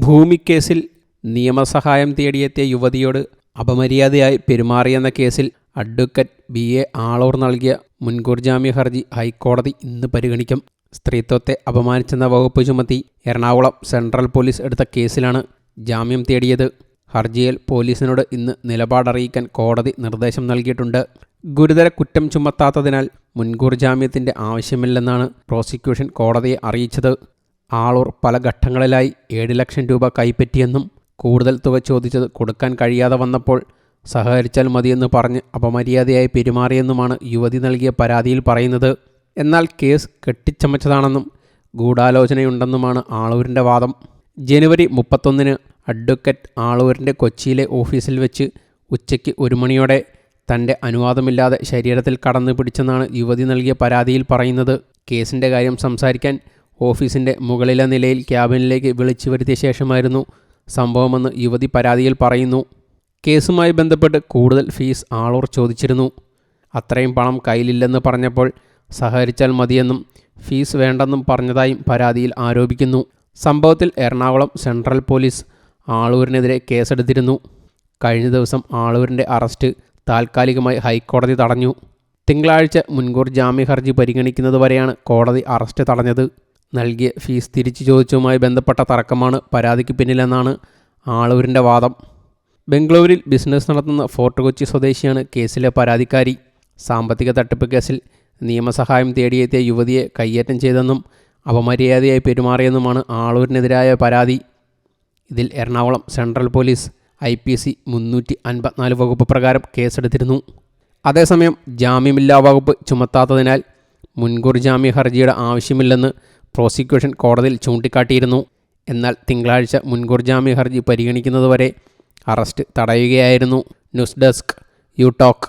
ഭൂമിക്കേസിൽ നിയമസഹായം തേടിയെത്തിയ യുവതിയോട് അപമര്യാദയായി പെരുമാറിയെന്ന കേസിൽ advocate B. A. Aloor നൽകിയ മുൻകൂർ ജാമ്യ ഹർജി ഹൈക്കോടതി ഇന്ന് പരിഗണിക്കും. സ്ത്രീത്വത്തെ അപമാനിച്ചെന്ന വകുപ്പ് ചുമത്തി എറണാകുളം സെൻട്രൽ പോലീസ് എടുത്ത കേസിലാണ് ജാമ്യം തേടിയത്. ഹർജിയിൽ പോലീസിനോട് ഇന്ന് നിലപാടറിയിക്കാൻ കോടതി നിർദ്ദേശം നൽകിയിട്ടുണ്ട്. ഗുരുതര കുറ്റം ചുമത്താത്തതിനാൽ മുൻകൂർ ജാമ്യത്തിന്റെ ആവശ്യമില്ലെന്നാണ് പ്രോസിക്യൂഷൻ കോടതിയെ അറിയിച്ചത്. ആളൂർ പല ഘട്ടങ്ങളിലായി ഏഴ് ലക്ഷം രൂപ കൈപ്പറ്റിയെന്നും കൂടുതൽ തുക ചോദിച്ചത് കൊടുക്കാൻ കഴിയാതെ വന്നപ്പോൾ സഹകരിച്ചാൽ മതിയെന്ന് പറഞ്ഞ് അപമര്യാദയായി പെരുമാറിയെന്നുമാണ് യുവതി നൽകിയ പരാതിയിൽ പറയുന്നത്. എന്നാൽ കേസ് കെട്ടിച്ചമച്ചതാണെന്നും ഗൂഢാലോചനയുണ്ടെന്നുമാണ് ആളൂരിന്റെ വാദം. ജനുവരി മുപ്പത്തൊന്നിന് അഡ്വക്കറ്റ് ആളൂരിന്റെ കൊച്ചിയിലെ ഓഫീസിൽ വെച്ച് ഉച്ചയ്ക്ക് ഒരു മണിയോടെ തന്റെ അനുവാദമില്ലാതെ ശരീരത്തിൽ കടന്നു പിടിച്ചെന്നാണ് യുവതി നൽകിയ പരാതിയിൽ പറയുന്നത്. കേസിന്റെ കാര്യം സംസാരിക്കാൻ ഓഫീസിന്റെ മുകളിലെ നിലയിൽ ക്യാബിനിലേക്ക് വിളിച്ചു വരുത്തിയ ശേഷമായിരുന്നു സംഭവമെന്ന് യുവതി പരാതിയിൽ പറയുന്നു. കേസുമായി ബന്ധപ്പെട്ട് കൂടുതൽ ഫീസ് ആളൂർ ചോദിച്ചിരുന്നു. അത്രയും പണം കയ്യിലില്ലെന്ന് പറഞ്ഞപ്പോൾ സഹകരിച്ചാൽ മതിയെന്നും ഫീസ് വേണ്ടെന്നും പറഞ്ഞതായും പരാതിയിൽ ആരോപിക്കുന്നു. സംഭവത്തിൽ എറണാകുളം സെൻട്രൽ പോലീസ് ആളൂരിനെതിരെ കേസെടുത്തിരുന്നു. കഴിഞ്ഞ ദിവസം ആളൂരിന്റെ അറസ്റ്റ് താൽക്കാലികമായി ഹൈക്കോടതി തടഞ്ഞു. തിങ്കളാഴ്ച മുൻകൂർ ജാമ്യ ഹർജി പരിഗണിക്കുന്നതുവരെയാണ് കോടതി അറസ്റ്റ് തടഞ്ഞത്. നൽകിയ ഫീസ് തിരിച്ചു ചോദിച്ചതുമായി ബന്ധപ്പെട്ട തർക്കമാണ് പരാതിക്ക് പിന്നിലെന്നാണ് ആളൂരിന്റെ വാദം. ബംഗളൂരിൽ ബിസിനസ് നടത്തുന്ന ഫോർട്ട് കൊച്ചി സ്വദേശിയാണ് കേസിലെ പരാതിക്കാരി. സാമ്പത്തിക തട്ടിപ്പ് കേസിൽ നിയമസഹായം തേടിയെത്തിയ യുവതിയെ കയ്യേറ്റം ചെയ്തെന്നും അപമര്യാദയായി പെരുമാറിയെന്നുമാണ് ആളൂരിനെതിരായ പരാതി. ഇതിൽ Ernakulam central police I P C മുന്നൂറ്റി അൻപത്തിനാല് വകുപ്പ് പ്രകാരം കേസെടുത്തിരുന്നു. അതേസമയം ജാമ്യമില്ലാ വകുപ്പ് ചുമത്താത്തതിനാൽ മുൻകൂർ ജാമ്യ ഹർജിയുടെ ആവശ്യമില്ലെന്ന് പ്രോസിക്യൂഷൻ കോടതിയിൽ ചൂണ്ടിക്കാട്ടിയിരുന്നു. എന്നാൽ തിങ്കളാഴ്ച മുൻകൂർ ജാമ്യ ഹർജി പരിഗണിക്കുന്നതുവരെ അറസ്റ്റ് തടയുകയായിരുന്നു. News desk you talk